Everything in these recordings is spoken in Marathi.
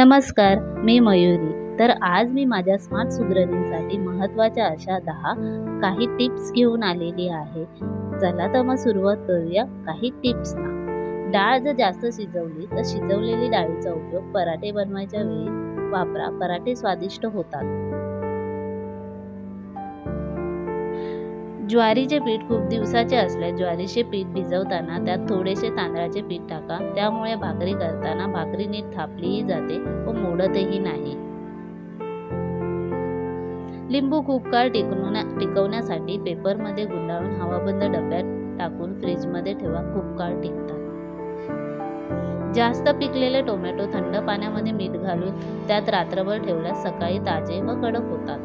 नमस्कार मी मयुरी. तर आज मी माझ्या स्मार्ट सुगरणींसाठी महत्त्वाच्या अशा दहा काही टिप्स घेऊन आलेली आहे. चला तर मग सुरुवात करूया काही टिप्सना. डाळ जर जास्त शिजवली तर शिजवलेली डाळीचा उपयोग पराठे बनवायच्या वेळी वापरा. पराठे स्वादिष्ट होतात. ज्वारीचे पीठ खूप दिवसाचे असल्यास ज्वारीचे पीठ भिजवताना त्यात थोडेसे तांदळाचे पीठ टाका. त्यामुळे भाकरी करताना भाकरी नीट थापलीही जाते व मोडतही नाही. लिंबू खूप काळ टिकवण्या टिकवण्यासाठी पेपरमध्ये गुंडाळून हवाबंद डब्यात टाकून फ्रीजमध्ये ठेवा. खूप काळ टिकतात. जास्त पिकलेले टोमॅटो थंड पाण्यामध्ये मीठ घालून त्यात रात्रभर ठेवल्यास सकाळी ताजे व कडक होतात.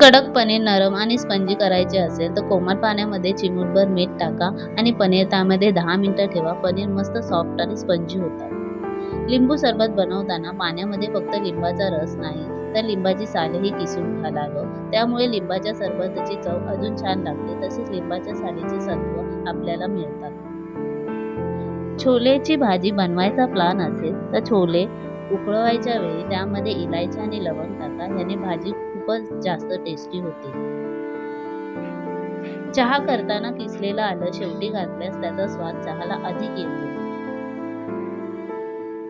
कडकपणे नरम आणि स्पंजी करायचे असेल तर कोमट पाण्यामध्ये चिमूटभर मीठ टाका आणि पनीर त्यामध्ये दहा मिनिटं ठेवा. पनीर मस्त सॉफ्ट आणि स्पंजी होतात लिंबू सरबत बनवताना पाण्यामध्ये फक्त लिंबाचा रस नाही तर लिंबाची सालही किसून घालावं त्यामुळे लिंबाच्या सरबताची चव अजून छान लागते तसेच लिंबाच्या सालीचे सत्व आपल्याला मिळतात. छोलेची भाजी बनवायचा प्लान असेल तर छोले उकळवायच्या वेळी त्यामध्ये इलायची आणि लवंग टाका. याने भाजी खूपच जास्त टेस्टी होते. चहा करताना किसलेलं आलं शेवटी घातल्यास त्याचा स्वाद चहाला अधिक येतो.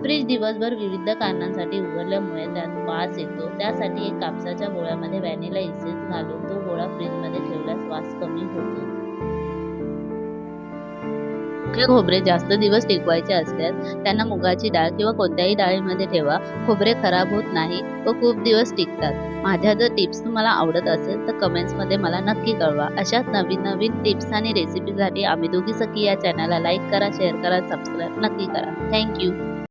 फ्रीज दिवसभर विविध कारणांसाठी उघडल्यामुळे त्यात वास येतो. त्यासाठी एक कापसाच्या गोळ्यामध्ये व्हॅनिला इसेन्स घालून तो गोळा फ्रीजमध्ये ठेवल्यास वास कमी सुके खोबरे जास्त दिवस टिकवायचे असल्यास त्यांना मुगाची डाळ किंवा कोणत्याही डाळीमध्ये ठेवा. खोबरे खराब होत नाही व खूप दिवस टिकतात. माझ्या जर टिप्स तुम्हाला आवडत असेल तर कमेंट्समध्ये मला नक्की कळवा. अशाच नवीन नवीन टिप्स आणि रेसिपीसाठी आम्ही दोघी सखी या चॅनलला लाईक करा शेअर करा सबस्क्राईब नक्की करा. थँक्यू